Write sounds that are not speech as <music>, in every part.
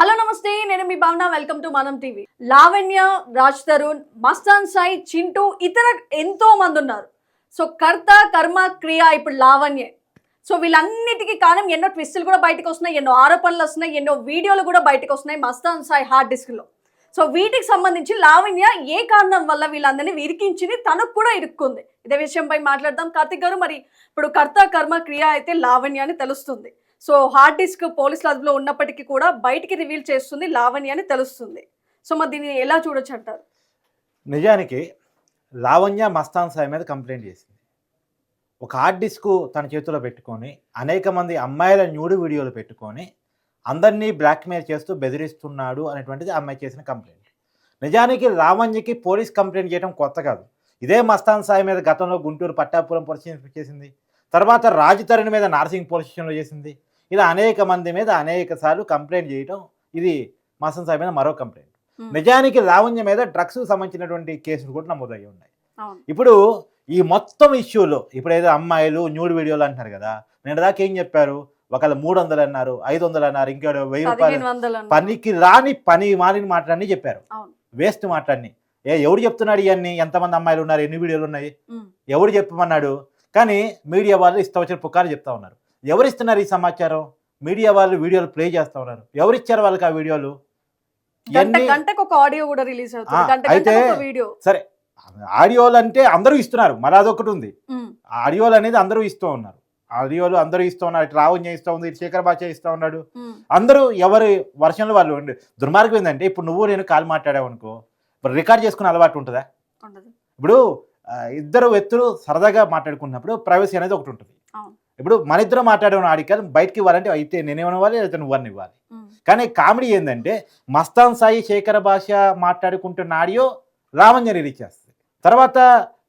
Hello నమస్తే నేను మీ Bhavana welcome to Manam TV. Lavanya Raj Tarun Mastan Sai Chintu ఇతర ఎంతో మంది ఉన్నారు. సో కర్త కర్మ క్రియ ఇప్పుడు లావణ్యే. సో వీళ్ళన్నిటికీ కారణం ఎన్నో ట్విస్టులు కూడా బయటకు వస్తున్నాయి ఎన్నో ఆరోపణలు వస్తున్నాయి ఎన్నో వీడియోలు కూడా బయటకు వస్తున్నాయి మస్తాన్ సాయి హార్డ్ డిస్క్లో. సో వీటికి సంబంధించి లావణ్య ఏ కారణం వల్ల వీళ్ళందరినీ ఇరికించింది తనకు కూడా ఇరుక్కుంది. ఇదే విషయంపై మాట్లాడదాం. కార్తిక్ గారు మరి ఇప్పుడు కర్త కర్మ క్రియ అయితే లావణ్య అని తెలుస్తుంది. సో హార్డ్ డిస్క్ పోలీస్ లాజ్లో ఉన్నప్పటికీ కూడా బయటికి రివీల్ చేస్తుంది లావణ్య అని తెలుస్తుంది. సో మరి దీన్ని ఎలా చూడొచ్చు అంటారు? నిజానికి లావణ్య మస్తాన్ సాయి మీద కంప్లైంట్ చేసింది. ఒక హార్డ్ డిస్క్ తన చేతిలో పెట్టుకొని అనేక మంది అమ్మాయిల న్యూడ్ వీడియోలు పెట్టుకొని అందరినీ బ్లాక్మెయిల్ చేస్తూ బెదిరిస్తున్నాడు అనేటువంటిది అమ్మాయి చేసిన కంప్లైంట్. నిజానికి లావణ్యకి పోలీస్ కంప్లైంట్ చేయడం కొత్త కాదు. ఇదే మస్తాన్ సాయి మీద గతంలో గుంటూరు పట్టాపురం పోలీస్ స్టేషన్ చేసింది. తర్వాత రాజతరణి మీద నార్సింగ్ పోలీస్ స్టేషన్లో చేసింది. ఇలా అనేక మంది మీద అనేక సార్లు కంప్లైంట్ చేయడం ఇది మస్తాన్ సాయి మీద మరో కంప్లైంట్. నిజానికి లావణ్య మీద డ్రగ్స్ సంబంధించినటువంటి కేసులు కూడా నమోదయ్యి ఉన్నాయి. ఇప్పుడు ఈ మొత్తం ఇష్యూలో ఇప్పుడు ఏదో అమ్మాయిలు న్యూడ్ వీడియోలు అంటున్నారు కదా నేను దాకా ఏం చెప్పారు? ఒకళ్ళు మూడు వందలు అన్నారు ఐదు వందలు అన్నారు ఇంకా వెయ్యి రూపాయలు. పనికి రాని పని మాలిన మాటలన్నీ చెప్పారు. వేస్ట్ మాటలన్నీ. ఏ ఎవడు చెప్తున్నాడు ఇవన్నీ? ఎంతమంది అమ్మాయిలు ఉన్నారు? ఎన్ని వీడియోలు ఉన్నాయి. ఎవడు చెప్పమన్నాడు? కానీ మీడియా వాళ్ళు ఇస్తా వచ్చిన పుకారు చెప్తా ఉన్నారు. ఎవరు ఇస్తున్నారు ఈ సమాచారం? మీడియా వాళ్ళు వీడియోలు ప్లే చేస్తా ఉన్నారు. ఎవరు ఇచ్చారు వాళ్ళకి ఆ వీడియోలు? గంట ఇవన్నీ గంటకు ఒక ఆడియో కూడా రిలీజ్ అవుతుంది. ఆ, గంట అయితే- వీడియో. సరే ఆడియోలు అంటే అందరూ ఇస్తున్నారు. మరి అదొకటి ఉంది. ఆడియోలు అనేది అందరూ ఇస్తూ ఉన్నారు. ఆడియోలు అందరూ ఇస్తూ ఉన్నారు. ఇటు రావుణ్య ఇస్తూ ఉంది ఇటు శేఖర్ బాచా ఇస్తూ ఉన్నాడు. అందరూ ఎవరి వర్షన్లో వాళ్ళు దుర్మార్గం ఏంటంటే ఇప్పుడు నువ్వు నేను కాల్ మాట్లాడావు అనుకో ఇప్పుడు రికార్డ్ చేసుకునే అలవాటు ఉంటుందా? ఇప్పుడు ఇద్దరు వ్యక్తులు సరదాగా మాట్లాడుకున్నప్పుడు ప్రైవసీ అనేది ఒకటి ఉంటుంది. ఇప్పుడు మన ఇద్దరు మాట్లాడే ఆడికల్ బయటికి ఇవ్వాలంటే అయితే నేనేమనివ్వాలి లేదా నువ్వని ఇవ్వాలి. ఉమ్. కానీ కామెడీ ఏంటంటే మస్తాన్ సాయి శేఖర భాష మాట్లాడుకుంటున్న ఆడియో లావణ్య రిలీజ్ చేస్తుంది తర్వాత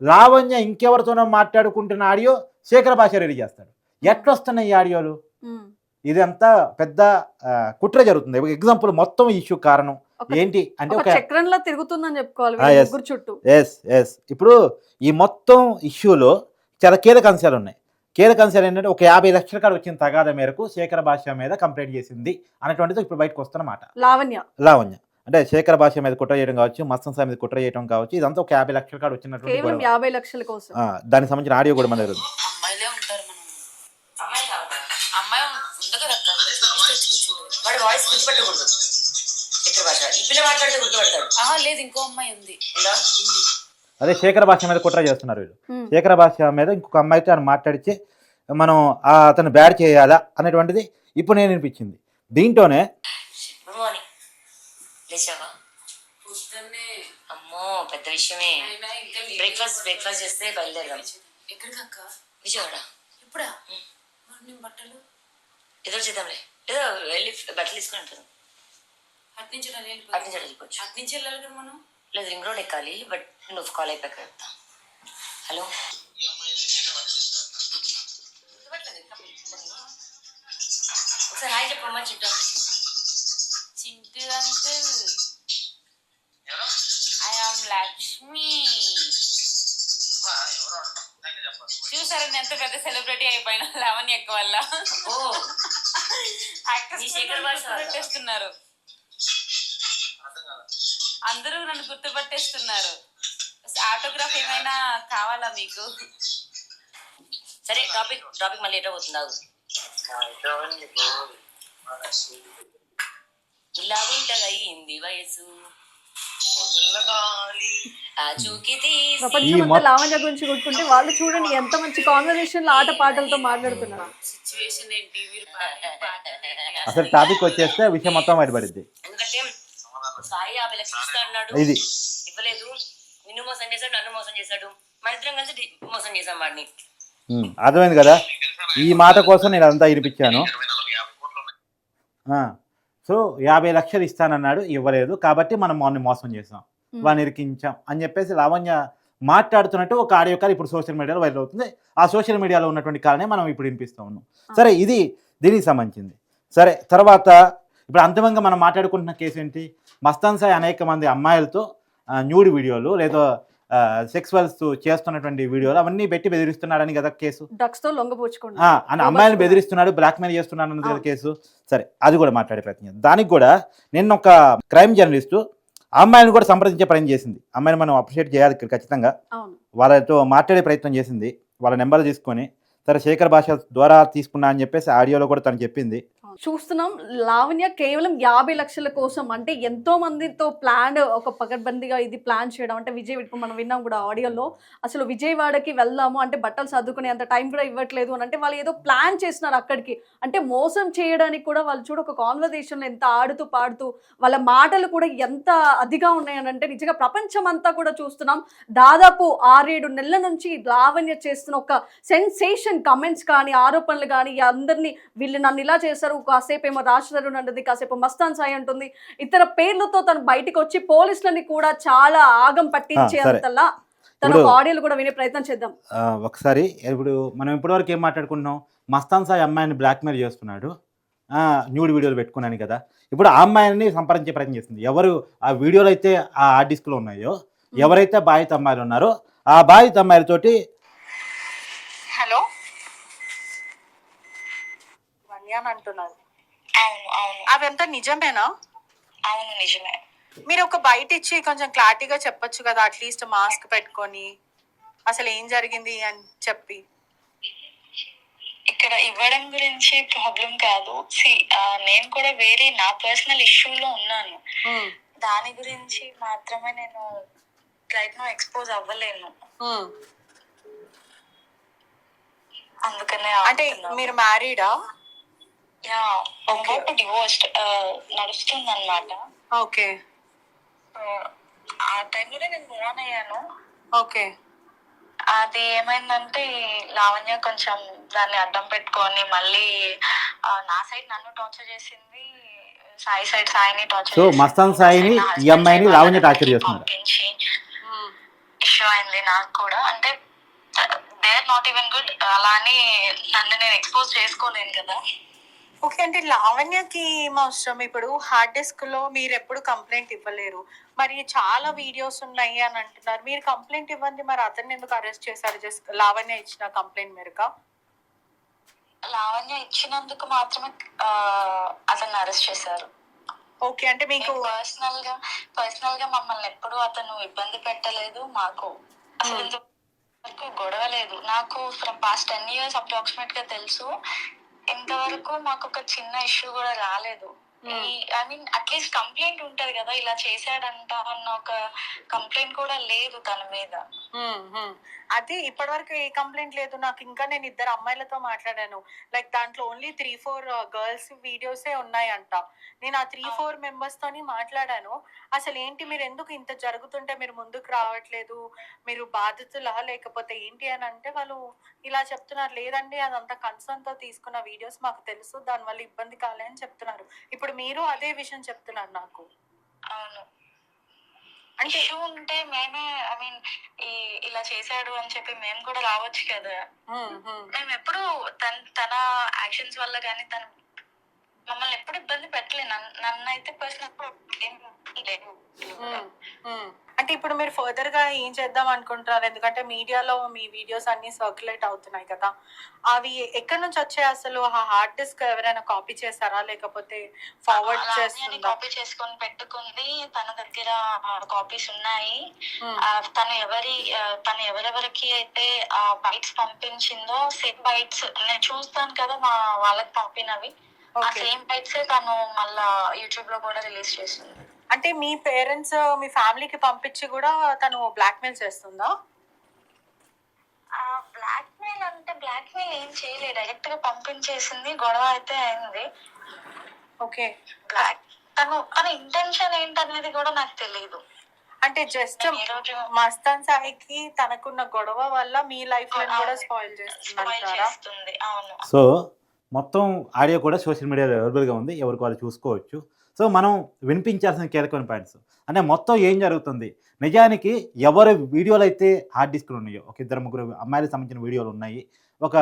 లావణ్య ఇంకెవరితోనో మాట్లాడుకుంటున్న ఆడియో శేఖర భాష రిలీజ్ చేస్తాడు. ఎట్లొస్తున్నాయి ఈ ఆడియోలు. ఇదంతా పెద్ద కుట్ర జరుగుతుంది. ఎగ్జాంపుల్ మొత్తం ఇష్యూ కారణం ఏంటి అంటే ఒక చక్రంలో తిరుగుతుందని చెప్పుకోవాలి చుట్టూ. ఎస్ ఎస్ ఇప్పుడు ఈ మొత్తం ఇష్యూలో చాలా కీలక అంశాలు ఉన్నాయి. కీలక అంశాలు ఏంటంటే ఒక యాభై లక్షల కాడ వచ్చిన తగాద మేరకు శేఖర భాష మీద కంప్లైంట్ చేసింది అనేటువంటిది ఇప్పుడు బయటకు వస్తున్నమాట లావణ్య. లావణ్య. అంటే శేఖర భాష మీద కుట్ర చేయడం కావచ్చు మస్తం సాయి మీద కుట్ర చేయడం కావచ్చు ఇదంతా ఒక యాభై లక్షల కాడ వచ్చినటువంటి. యాభై లక్షల కోసం. ఆ, దానికి సంబంధించిన ఆడియో కూడా మన దగ్గర లేదు ఇంకో అమ్మాయి ఉంది. అదే శేఖర భాష మీద కుట్ర చేస్తున్నారు వీళ్ళు. శేఖర భాష మీద ఇంకొక అమ్మాయితో ఆయన మాట్లాడితే మనం ఆ అతను బ్యాడ్ చేయాలా అనేటువంటిది ఇప్పుడు నేను వినిపించింది. దీంట్లోనే అమ్మో పెద్ద విషయమే. బ్రేక్ఫాస్ట్. బ్రేక్ఫాస్ట్ చేస్తే బయలుదేరదాం ఎక్కడికి అక్క విజయవాడ? ఇప్పుడా? మరి నేను బట్టలు. ఏదో చేద్దాంలే. ఏదో వెళ్ళి బట్టలు తీసుకుని ఉంటాను అటు నుంచి నేను వెళ్ళిపోతా. అటు నుంచి వెళ్ళిపోవచ్చు. అటు నుంచి వెళ్ళాలి కదా మనం? లేదు రింగ్ రోడ్ ఎక్కాలి బట్ నువ్వు కాల్ అయిపోయాక చెప్తా. హలో ఒకసారి హాయ్ చెప్పమ్మా Chintu Chintu uncle. I am Lakshmi చూసారా ఎంత పెద్ద సెలబ్రిటీ అయిపోయినా లవణ్ ఎక్కువ వల్ల. ఓ. యాక్టర్స్ నీ అందరూ నన్ను గుర్తుపట్టేస్తున్నారు. ఆటోగ్రాఫ్ ఏమైనా కావాలా మీకు? సరే టాపిక్ టాపిక్ మళ్ళీ ఎటో పోతుంది ఇలా ఉంటది అయ్యింది వయసు. ప్రపంచం అంతా లావణ్య గురించి కొట్టుకుంటే వాళ్ళు చూడండి ఎంత మంచి కాన్వర్సేషన్ ఆట పాటలతో మాట్లాడుతున్నారు? <laughs> అసలు టాపిక్ వచ్చేస్తే విషయం మొత్తం బయటపడింది ఎందుకంటే సాయి ఇస్తా అన్నాడు. ఇది. ఇవ్వలేదు. నిన్ను మోసం చేశాడు నన్ను మోసం చేశాడు. మన ఇద్దరం కలిసి మోసం చేశాం వాడిని. అర్థమైంది కదా? ఈ మాట కోసం నేను అదంతా ఇరిపించాను. ఆ, సో యాభై లక్షలు ఇస్తానన్నాడు ఇవ్వలేదు. కాబట్టి మనం మొన్న మోసం చేసాం. వాడిని ఇరికించాం అని చెప్పేసి లావణ్య మాట్లాడుతున్నట్టు ఒక ఆడియో కాల్ ఇప్పుడు సోషల్ మీడియాలో వైరల్ అవుతుంది. ఆ సోషల్ మీడియాలో ఉన్నటువంటి కాలనే మనం ఇప్పుడు వినిపిస్తూ ఉన్నాం. సరే ఇది దీనికి సంబంధించింది. సరే తర్వాత ఇప్పుడు అంతిమంగా మనం మాట్లాడుకుంటున్న కేసు ఏంటి? మస్తాన్ సాయి అనేక మంది అమ్మాయిలతో న్యూడ్ వీడియోలు లేదా సెక్సువల్స్ చేస్తున్నటువంటి వీడియోలు అవన్నీ పెట్టి బెదిరిస్తున్నాడని కదా కేసు? అని అమ్మాయిని బెదిరిస్తున్నాడు బ్లాక్మెయిల్ చేస్తున్నాడు అన్నది కదా. కేసు? సరే అది కూడా మాట్లాడే ప్రయత్నం. దానికి కూడా నిన్న ఒక క్రైమ్ జర్నలిస్టు అమ్మాయిని కూడా సంప్రదించే ప్రయత్నం చేసింది. అమ్మాయిని మనం అప్రిషియేట్ చేయాలి ఇక్కడ ఖచ్చితంగా. వాళ్ళతో మాట్లాడే ప్రయత్నం చేసింది. వాళ్ళ నెంబర్ తీసుకొని సరే శేఖర్ భాష ద్వారా తీసుకున్నా అని చెప్పేసి ఆడియోలో కూడా తను చెప్పింది. చూస్తున్నాం లావణ్య కేవలం యాభై లక్షల కోసం అంటే ఎంతో మందితో ప్లాన్ ఒక పకడ్బందీగా ఇది ప్లాన్ చేయడం అంటే విజయ్ మనం విన్నాం కూడా ఆడియోలో. అసలు విజయవాడకి వెళ్దాము అంటే బట్టలు సర్దుకునే అంత టైం కూడా ఇవ్వట్లేదు అని అంటే వాళ్ళు ఏదో ప్లాన్ చేస్తున్నారు అక్కడికి. అంటే మోసం చేయడానికి కూడా వాళ్ళు చూడ ఒక కాన్వర్జేషన్లో ఎంత ఆడుతూ పాడుతూ వాళ్ళ మాటలు కూడా ఎంత అదిగా ఉన్నాయని అంటే నిజంగా ప్రపంచం అంతా కూడా చూస్తున్నాం. దాదాపు ఆరేడు నెలల నుంచి లావణ్య చేస్తున్న ఒక సెన్సేషన్ కమెంట్స్ కానీ ఆరోపణలు కానీ అందరినీ వీళ్ళు నన్ను ఇలా చేశారు కాసేపు ఏమో రాజధరుణ్ అంటుంది కాసేపు మస్తాన్ సాయి అంటుంది. ఇతర పేర్లతో తను బయటికి వచ్చి పోలీసులని కూడా చాలా ఆగం పట్టించేంతలా తన ఆడియోలు కూడా వినే ప్రయత్నం చేద్దాం. ఒకసారి ఇప్పుడు మనం ఇప్పటివరకు ఏం మాట్లాడుకుంటున్నాం? మస్తాన్ సాయి అమ్మాయిని బ్లాక్మెయిల్ చేస్తున్నాడు. న్యూడ్ వీడియోలు పెట్టుకున్నాను కదా. ఇప్పుడు ఆ అమ్మాయిని సంప్రదించే ప్రయత్నం చేస్తుంది. ఎవరు ఆ వీడియోలు అయితే ఆ హార్డ్ డిస్క్లో ఉన్నాయో ఎవరైతే బాధిత అమ్మాయిలు ఉన్నారో ఆ బాధిత అమ్మాయిలతోటి హలో వన్యాన్ అంటున్నారు. అవును అవును. అవంతా నిజమేనా? అవును నిజమే. మీరు ఒక బయట ఇచ్చి కొంచెం క్లారిటీగా చెప్పొచ్చు కదా అట్లీస్ట్ మాస్క్ పెట్టుకొని. అసలు ఏం జరిగింది అని చెప్పి. ఇక్కడ ఇవ్వడం గురించి ప్రాబ్లం కాదు. సి నేను కూడా వేరే నా పర్సనల్ ఇష్యూలో ఉన్నాను. దాని గురించి మాత్రమే నేను రైట్ నో ఎక్స్పోజ్ అవ్వలేను. అందుకనే అంటే మీరు మ్యారీడా Okay. డివోర్స్డ్ నడుస్తుంది అనమాట ఓకే ఆ టైంలోనే నేను మూవ్ ఆన్ అయ్యాను. ఓకే అది ఏమైందంటే లావణ్య కొంచెం దాన్ని అడ్డం పెట్టుకొని మళ్ళీ నా సైడ్ నన్ను టార్చర్ చేసింది. సాయి సైడ్ సాయిని టార్చర్ సో మస్తాన్ సాయిని ఈ అమ్మాయిని లావణ్య టార్చర్ చేస్తున్నారు. పంపించి ఇష్యూ అయింది నాకు కూడా. అంటే they are not even good అలా అని నన్ను నేను ఎక్స్పోజ్ చేసుకోలేను కదా. ఓకే అంటే లావణ్యకి ఏం అవసరం ఇప్పుడు హార్డ్ డిస్క్లో మీరు ఎప్పుడు కంప్లైంట్ ఇవ్వలేరు. మరి చాలా వీడియోస్ ఉన్నాయి అని అంటున్నారు. మీరు కంప్లైంట్ ఇవ్వండి మరి అతన్ని ఎందుకు అరెస్ట్ చేశారు? జస్ట్ లావణ్య ఇచ్చిన కంప్లైంట్ మేరక? లావణ్య ఇచ్చినందుకు మాత్రమే అతన్ని అరెస్ట్ చేశారు. ఓకే అంటే మీకు పర్సనల్గా పర్సనల్గా మమ్మల్ని ఎప్పుడు అతను ఇబ్బంది పెట్టలేదు. మాకు అసలు గొడవ లేదు. నాకు ఫ్రమ్ పాస్ట్ టెన్ ఇయర్స్ అప్రాక్సిమేట్గా తెలుసు. ఇంతవరకు మాకు ఒక చిన్న ఇష్యూ కూడా రాలేదు. ఐ మీన్ అట్లీస్ట్ కంప్లైంట్ ఉంటది కదా ఇలా చేశాడంట అన్న ఒక కంప్లైంట్ కూడా లేదు తన మీద. హ్మ్, హ్మ్. అది ఇప్పటివరకు ఏ కంప్లైంట్ లేదు. నాకు ఇంకా నేను ఇద్దరు అమ్మాయిలతో మాట్లాడాను. లైక్ దాంట్లో ఓన్లీ త్రీ ఫోర్ గర్ల్స్ వీడియోసే ఉన్నాయంట. నేను ఆ త్రీ ఫోర్ మెంబర్స్ తోని మాట్లాడాను. అసలు ఏంటి మీరు ఎందుకు ఇంత జరుగుతుంటే మీరు ముందుకు రావట్లేదు? మీరు బాధితులా? లేకపోతే ఏంటి అని అంటే వాళ్ళు ఇలా చెప్తున్నారు. లేదండి అదంతా కన్సర్న్తో తీసుకున్న వీడియోస్ మాకు తెలుసు. దానివల్ల ఇబ్బంది కాలే అని చెప్తున్నారు. ఇప్పుడు మీరు అదే విషయం చెప్తున్నారు నాకు. అవును. అంటే ఇష్యూ ఉంటే మేమే ఐ మీన్ ఈ ఇలా చేశాడు అని చెప్పి మేము కూడా రావచ్చు కదా. మేము ఎప్పుడు తన తన యాక్షన్స్ వల్ల కానీ తన మమ్మల్ని ఎప్పుడు ఇబ్బంది పెట్టలే నన్ను అయితే పర్సనల్ లేదు. అంటే ఇప్పుడు మీరు ఫర్దర్గా ఏం చేద్దాం అనుకుంటున్నారు? ఎందుకంటే మీడియాలో మీ వీడియోస్ అన్ని సర్క్యులేట్ అవుతున్నాయి కదా. అవి ఎక్కడి నుంచి వచ్చాయి అసలు? ఆ హార్డ్ డిస్క్ ఎవరైనా కాపీ చేశారా? లేకపోతే ఫార్వర్డ్ చేస్తుందా? కాపీ చేసుకొని పెట్టుకుంది. తన దగ్గర కాపీస్ ఉన్నాయి. ఆ, తను ఎవరి తను ఎవరెవరికి అయితే ఆ బైట్స్ పంపించిందో సేమ్ బైట్స్ నేను చూస్తాను కదా మా వాళ్ళకి పంపినవి. ఆ సేమ్ బైట్స్ తను మళ్ళా యూట్యూబ్లో కూడా రిలీజ్ చేసింది అంటే మీ పేరెంట్స్ మీ ఫ్యామిలీకి పంపించి కూడా తను బ్లాక్మెయిల్ చేస్తుందా? ఆ బ్లాక్ మెయిల్ అంటే బ్లాక్ మెయిల్ ఏం చేయలేదు. డైరెక్ట్గా పంపించేసింది గొడవ అయితే అయింది. ఓకే. బ్లాక్ తను తన ఇంటెన్షన్ ఏంటనేది కూడా నాకు తెలియదు అంటే జస్ట్ మస్తాన్ సాయికి తనకున్న గొడవ వల్ల మీ లైఫ్లో కూడా స్పాయిల్ చేస్తుంది అవును. సో మొత్తం ఆడియో కూడా సోషల్ మీడియాలో అవైలబుల్గా ఉంది. ఎవరికి వాళ్ళు చూసుకోవచ్చు. సో మనం వినిపించాల్సిన కీలకమైన పాయింట్స్. అంటే మొత్తం ఏం జరుగుతుంది? నిజానికి ఎవరి వీడియోలు అయితే హార్డ్ డిస్క్లు ఉన్నాయో ఒక ఇద్దరు ముగ్గురు అమ్మాయిలకు సంబంధించిన వీడియోలు ఉన్నాయి. ఒక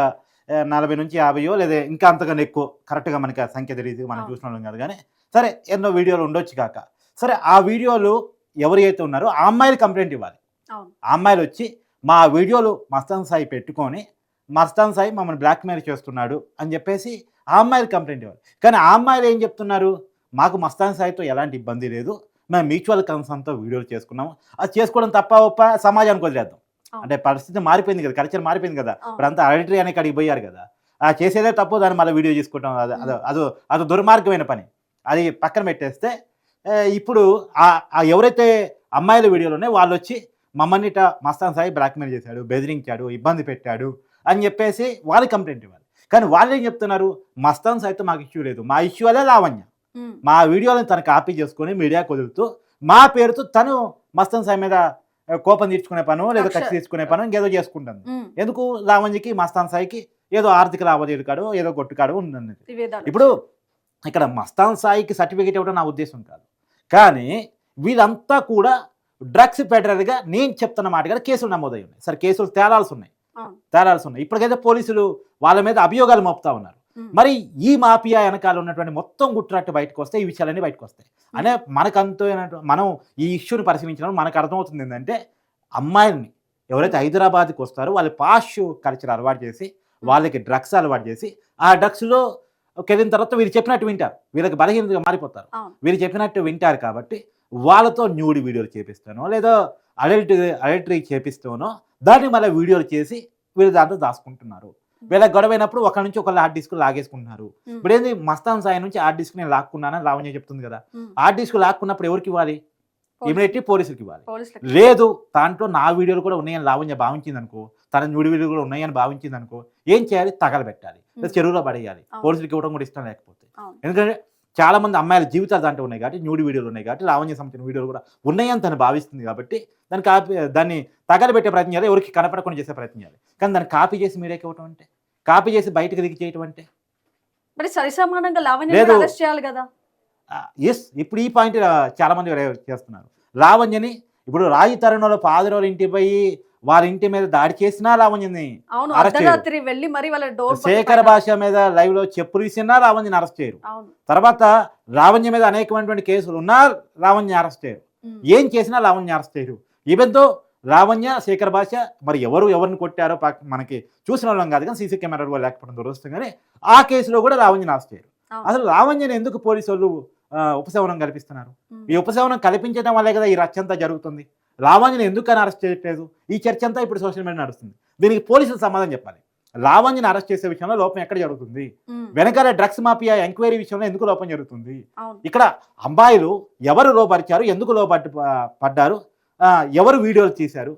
నలభై నుంచి యాభైయో లేదా ఇంకా అంతకన్నా ఎక్కువ కరెక్ట్గా మనకి సంఖ్య తెలియదు మనం. చూసిన వాళ్ళం కాదు కానీ సరే ఎన్నో వీడియోలు ఉండొచ్చు కాక. సరే ఆ వీడియోలు ఎవరు అయితే ఉన్నారో ఆ అమ్మాయిలు కంప్లైంట్ ఇవ్వాలి. ఆ అమ్మాయిలు వచ్చి మా వీడియోలు మస్తాన్ సాయి పెట్టుకొని మస్తాన్ సాయి మమ్మల్ని బ్లాక్మెయిల్ చేస్తున్నాడు అని చెప్పేసి ఆ అమ్మాయిలు కంప్లైంట్ ఇవ్వాలి. కానీ ఆ అమ్మాయిలు ఏం చెప్తున్నారు? మాకు మస్తాన్ సాయితో ఎలాంటి ఇబ్బంది లేదు. మేము మ్యూచువల్ కన్సర్న్తో వీడియోలు చేసుకున్నాము. అది చేసుకోవడం తప్ప ఒప్ప సమాజానికి వదిలేద్దాం. అంటే పరిస్థితి మారిపోయింది కదా కల్చర్ మారిపోయింది కదా. అవును. ఇప్పుడు అంతా అడిటరీ అనే కాడికి పోయారు కదా. ఆ చేసేదే తప్పు దాన్ని మళ్ళీ వీడియో తీసుకుంటాం అది అదో అదో దుర్మార్గమైన పని. అది పక్కన పెట్టేస్తే ఇప్పుడు ఆ- ఎవరైతే అమ్మాయిల వీడియోలు ఉన్నాయో వాళ్ళు వచ్చి మమ్మల్ని మస్తాన్ సాయి బ్లాక్మెయిల్ చేశాడు బెదిరించాడు ఇబ్బంది పెట్టాడు అని చెప్పేసి వాళ్ళు కంప్లైంట్ ఇవ్వాలి. కానీ వాళ్ళు ఏం చెప్తున్నారు? మస్తాన్ సాయితో మాకు ఇష్యూ లేదు. మా ఇష్యూ అదే లావణ్య. మా వీడియోలను తను కాపీ చేసుకొని మీడియా కుదురుతూ మా పేరుతో తను మస్తాన్ సాయి మీద కోపం తీర్చుకునే పను లేదా కక్ష. కక్ష తీసుకునే పను ఇంకేదో చేసుకుంటుంది. ఎందుకు? లావణ్యకి మస్తాన్ సాయికి ఏదో ఆర్థిక లావాదేవీలు కాడు ఏదో కొట్టుకాడు ఉంది విభేదాలు. ఇప్పుడు ఇక్కడ మస్తాన్ సాయికి సర్టిఫికేట్ ఇవ్వడం నా ఉద్దేశం కాదు. కానీ వీళ్ళంతా కూడా డ్రగ్స్ పెడరగా నేను చెప్తున్న మాట కదా కేసులు నమోదై ఉన్నాయి. సరే కేసులు తేలాల్సి ఉన్నాయి. తేలాల్సి ఉన్నాయి. ఇప్పటికైతే పోలీసులు వాళ్ళ మీద అభియోగాలు మోపుతా ఉన్నారు. మరి ఈ మాఫియా వెనకాల ఉన్నటువంటి మొత్తం గుట్రట్టు బయటకు వస్తే ఈ విషయాలన్నీ బయటకు వస్తాయి అనే మనకంతో మనం ఈ ఇష్యూని పరిశీలించినప్పుడు మనకు అర్థమవుతుంది ఏంటంటే అమ్మాయిల్ని ఎవరైతే హైదరాబాద్కి వస్తారో వాళ్ళ పాష్ కల్చర్ అలవాటు చేసి వాళ్ళకి డ్రగ్స్ అలవాటు చేసి ఆ డ్రగ్స్లో వెళ్ళిన తర్వాత వీరు చెప్పినట్టు వింటారు. వీళ్ళకి బలహీనతగా మారిపోతారు. వీరు చెప్పినట్టు వింటారు కాబట్టి వాళ్ళతో న్యూడి వీడియోలు చేపిస్తానో లేదా అడల్ట్ అడల్టరీ చేపిస్తానో దాన్ని మళ్ళీ వీడియోలు చేసి వీళ్ళు దాంట్లో దాచుకుంటున్నారు. వీళ్ళకి గొడవైనప్పుడు ఒక నుంచి ఒకళ్ళు హార్డ్ డిస్క్ లాగేసుకుంటున్నారు. ఇప్పుడు ఏంది? మస్తాన్ సాయి నుంచి హార్డ్ డిస్క్ నేను లాక్కున్నానని లావణ్య చెప్తుంది కదా. హార్డ్ డిస్క్ లాక్కున్నప్పుడు ఎవరికి ఇవ్వాలి? ఇమీడియట్లీ పోలీసులకి ఇవ్వాలి. లేదు దాంట్లో నా వీడియోలు కూడా ఉన్నాయని లావణ్య భావించింది అనుకో తన న్యూడి వీడియోలు కూడా ఉన్నాయని భావించింది అనుకో ఏం చేయాలి? తగలబెట్టాలి. చెరువులో పడేయాలి. పోలీసులకి ఇవ్వడం కూడా ఇష్టం లేకపోతే. ఎందుకంటే చాలా మంది అమ్మాయిల జీవితాలు దాంట్లో ఉన్నాయి కాబట్టి న్యూడి వీడియోలు ఉన్నాయి కాబట్టి లావణ్య సంబంధించిన వీడియోలు కూడా ఉన్నాయని తను భావిస్తుంది కాబట్టి దాన్ని కాపీ దాన్ని తగలబెట్టే ప్రయత్నం చేయాలి ఎవరికి కనపడకుండా చేసే ప్రయత్నం చేయాలి. కానీ దాన్ని కాపీ చేసి మీడియాకి ఇవ్వటం అంటే కాపీ చేసి బయటకు దిగి చేయటం అంటే? మరి సరిసమానంగా లావణ్య లేదు. అరెస్ట్ చేయాలి కదా? ఎస్ ఇప్పుడు ఈ పాయింట్ చాలా మంది చేస్తున్నారు. లావణ్యని ఇప్పుడు రాయి తరుణంలో పాదరోలు ఇంటికి పోయి వారి ఇంటి మీద దాడి చేసినా. అర్ధరాత్రి వెళ్ళి మరి వాళ్ళ డోర్ శేఖర భాష మీద లైవ్లో చెప్పులు ఇచ్చినా లావణ్యని అరెస్ట్ చేయరు. తర్వాత లావణ్య మీద అనేకమైనటువంటి కేసులు ఉన్నా లావణ్య అరెస్ట్ చేయరు. ఏం చేసినా లావణ్య అరెస్ట్ చేయరు. ఈవెన్తో లావణ్య శేఖర్ భాష మరి ఎవరు ఎవరిని కొట్టారో మనకి చూసిన వాళ్ళం కాదు కానీ సీసీ కెమెరా కూడా లేకపోవడం దురదృష్టం. కానీ ఆ కేసులో కూడా లావణ్యని అరెస్ట్ చేయరు. అసలు లావణ్యని ఎందుకు పోలీసు వాళ్ళు ఉపశమనం కల్పిస్తున్నారు? ఈ ఉపశమనం కల్పించడం వల్లే కదా ఈ రచ్చ అంతా జరుగుతుంది. లావణ్యని ఎందుకని అరెస్ట్ చేయట్లేదు? ఈ చర్చ అంతా ఇప్పుడు సోషల్ మీడియా నడుస్తుంది. దీనికి పోలీసులు సమాధానం చెప్పాలి. లావణ్యని అరెస్ట్ చేసే విషయంలో లోపం ఎక్కడ జరుగుతుంది? వెనకాల డ్రగ్స్ మాఫియా ఎంక్వైరీ విషయంలో ఎందుకు లోపం జరుగుతుంది? ఇక్కడ అమ్మాయిలు ఎవరు లోపరిచారు ఎందుకు లోపట్టు పడ్డారు? ఎవరు వీడియోలు తీశారు?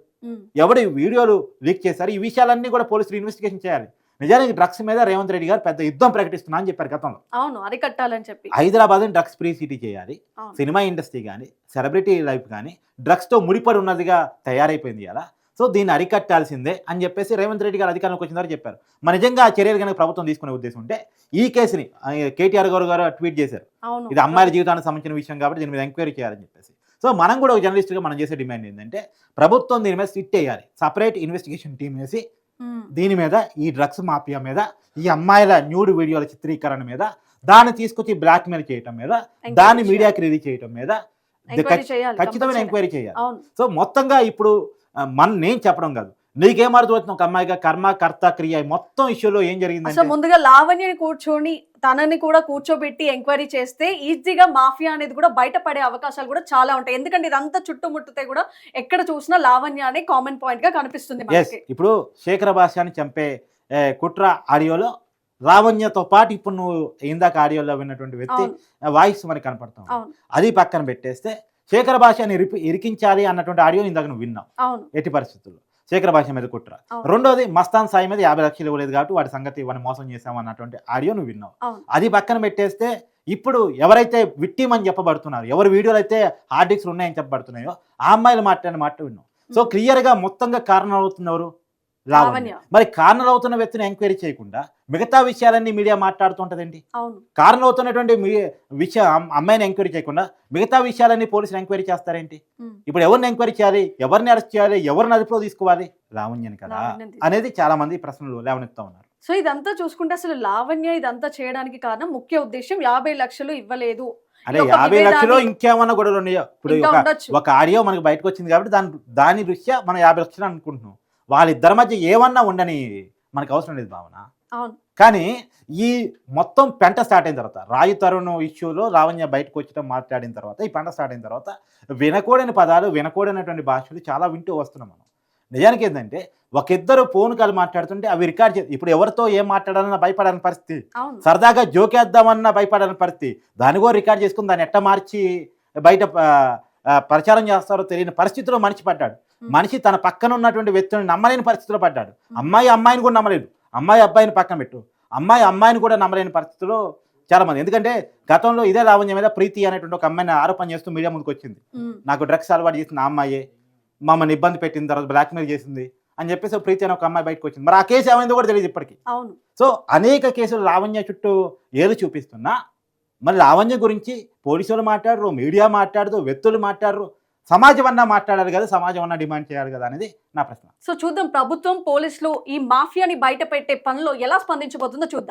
ఎవరు వీడియోలు లీక్ చేశారు? ఈ విషయాలన్నీ కూడా పోలీసులు ఇన్వెస్టిగేషన్ చేయాలి. నిజానికి డ్రగ్స్ మీద రేవంత్ రెడ్డి గారు పెద్ద యుద్ధం ప్రకటిస్తున్నా అని చెప్పారు గతంలో. అవును అరికట్టాలని చెప్పి. హైదరాబాద్ డ్రగ్స్ ఫ్రీ సిటీ చేయాలి. సినిమా ఇండస్ట్రీ కానీ సెలబ్రిటీ లైఫ్ కానీ డ్రగ్స్తో ముడిపడి ఉన్నదిగా తయారైపోయింది అలా సో దీన్ని అరికట్టాల్సిందే అని చెప్పేసి రేవంత్ రెడ్డి గారు అధికారంలోకి వచ్చిన తర్వాత చెప్పారు. మరి నిజంగా ఆ చర్యలు కనుక ప్రభుత్వం తీసుకునే ఉద్దేశం ఉంటే ఈ కేసుని కేటీఆర్ గారు గారు ట్వీట్ చేశారు. ఇది అమ్మాయిల జీవితానికి సంబంధించిన విషయం కాబట్టి దీని మీద ఎంక్వైరీ చేయాలని చెప్పేసి. సో మనం కూడా ఒక జర్నలిస్ట్గా మనం చేసే డిమాండ్ ఏంటంటే ప్రభుత్వం దీని మీద సిట్ వేయాలి సపరేట్ ఇన్వెస్టిగేషన్ టీం వేసి దీని మీద ఈ డ్రగ్స్ మాఫియా మీద ఈ అమ్మాయిల న్యూడ్ వీడియోల చిత్రీకరణ మీద దాన్ని తీసుకొచ్చి బ్లాక్మెయిల్ చేయటం మీద దాన్ని. మీడియాకి రిలీజ్ చేయటం మీద ఖచ్చితమైన. ఎంక్వైరీ చేయాలి సో మొత్తంగా ఇప్పుడు మన నేను చెప్పడం కాదు నీకేం అర్థమవుతుంది ఒక అమ్మాయిగా కర్మ కర్త క్రియ మొత్తం ఇష్యూలో ఏం అసలు జరిగిందంటే ముందుగా లావణ్యని కూర్చొని తనని కూడా కూర్చోబెట్టి ఎంక్వైరీ చేస్తే ఈజీగా మాఫియా అనేది కూడా బయటపడే అవకాశాలు కూడా చాలా ఉంటాయి. ఎందుకంటే ఇదంతా చుట్టుముట్టితే కూడా ఎక్కడ చూసినా లావణ్య అనే కామన్ పాయింట్గా కనిపిస్తుంది ఇప్పుడు శేఖర భాషాని చంపే కుట్ర ఆడియోలో లావణ్యతో పాటు ఇప్పుడు నువ్వు ఇందాక ఆడియోలో విన్నటువంటి వ్యక్తి వాయిస్ మనకి కనపడతాం అది పక్కన పెట్టేస్తే శేఖర భాషని ఇరికించాలి అన్నటువంటి ఆడియో ఇందాక నువ్వు విన్నావు. ఎట్టి పరిస్థితుల్లో. శేఖర భాష మీద కుట్ర. రెండోది మస్తాన్ సాయి మీద యాభై లక్షలు ఇవ్వలేదు కాబట్టి వాడి సంగతి వాడిని మోసం చేశాం అన్నటువంటి ఆడియో నువ్వు విన్నావు. అది పక్కన పెట్టేస్తే ఇప్పుడు ఎవరైతే విక్టిమ్ అని చెప్పబడుతున్నారు ఎవరి వీడియోలు అయితే హార్డ్ డిస్క్లు ఉన్నాయని చెప్పబడుతున్నాయో ఆ అమ్మాయిలు మాట్లాడిన మాట విన్నాం సో క్లియర్గా మొత్తంగా కారణం అవుతుంది ఎవరు? లావణ్య. మరి కారణం అవుతున్న వ్యక్తిని ఎంక్వైరీ చేయకుండా మిగతా విషయాలన్నీ మీడియా మాట్లాడుతుంటదేంటి? అవును. కారణం అవుతున్నటువంటి మీ విషయం అమ్- అమ్మాయిని ఎంక్వైరీ చేయకుండా మిగతా విషయాలన్నీ పోలీసులు ఎంక్వైరీ చేస్తారేంటి. ఇప్పుడు ఎవరిని ఎంక్వైరీ చేయాలి? ఎవరిని అరెస్ట్ చేయాలి? ఎవరిని అదుపులో తీసుకోవాలి? లావణ్యని కదా. అనేది చాలా మంది ప్రశ్నలు లేవనెత్తా ఉన్నారు. సో ఇదంతా చూసుకుంటే అసలు లావణ్య ఇదంతా చేయడానికి కారణం ముఖ్య ఉద్దేశం యాభై లక్షలు ఇవ్వలేదు. అదే యాభై లక్షలు ఇంకేమన్నా కూడా ఉన్నాయో? ఇప్పుడు ఒక ఆడియో మనకు బయటకు వచ్చింది కాబట్టి దాని దాని దృష్ట్యా మనం యాభై లక్షలు అనుకుంటున్నాం. వాళ్ళిద్దరి మధ్య ఏమన్నా ఉండని మనకు అవసరం లేదు భావన. కానీ ఈ మొత్తం పెంట స్టార్ట్ అయిన తర్వాత రాజు తరుణ్ ఇష్యూలో లావణ్య బయటకు వచ్చటం మాట్లాడిన తర్వాత ఈ పెంట స్టార్ట్ అయిన తర్వాత వినకూడని పదాలు వినకూడనటువంటి భాషలు చాలా వింటూ వస్తున్నాం మనం. నిజానికి ఏంటంటే ఒక ఇద్దరు ఫోన్ కాల్ మాట్లాడుతుంటే అవి రికార్డ్ చే ఇప్పుడు ఎవరితో ఏం మాట్లాడాలన్నా భయపడాలని పరిస్థితి. సరదాగా జోకేద్దామన్న భయపడాలని పరిస్థితి. దాన్ని కూడా రికార్డ్ చేసుకుని దాన్ని ఎట్ట మార్చి బయట ప్రచారం చేస్తారో తెలియని పరిస్థితిలో మనిషి పడ్డాడు. మనిషి తన పక్కన ఉన్నటువంటి వ్యక్తులను నమ్మలేని పరిస్థితిలో పడ్డాడు. అమ్మాయి అమ్మాయిని కూడా నమ్మలేదు. అమ్మాయి అబ్బాయిని పక్కన పెట్టు. అమ్మాయి అమ్మాయిని కూడా నమ్మలేని పరిస్థితిలో చాలా మంది. ఎందుకంటే గతంలో ఇదే లావణ్యం మీద ప్రీతి అనేటువంటి ఒక అమ్మాయిని ఆరోపణ చేస్తూ మీడియా ముందుకు వచ్చింది. నాకు డ్రగ్స్ అలవాటు చేసిన అమ్మాయే. మమ్మల్ని ఇబ్బంది పెట్టిన తర్వాత బ్లాక్మెయిల్ చేసింది అని చెప్పేసి ప్రీతి అనే ఒక అమ్మాయి బయటకు వచ్చింది. మరి ఆ కేసు ఏమైందో కూడా తెలియదు ఇప్పటికీ. అవును. సో అనేక కేసులు లావణ్య చుట్టూ ఏలు చూపిస్తున్నా మరి లావణ్య గురించి పోలీసులు మాట్లాడరు మీడియా మాట్లాడరు వ్యక్తులు మాట్లాడరు సమాజం అన్నా మాట్లాడాలి కదా సమాజం అన్నా డిమాండ్ చేయాలి కదా అనేది నా ప్రశ్న. సో చూద్దాం ప్రభుత్వం పోలీసులు ఈ మాఫియాని బయట పెట్టే పనిలో ఎలా స్పందించబోతుందో చూద్దాం.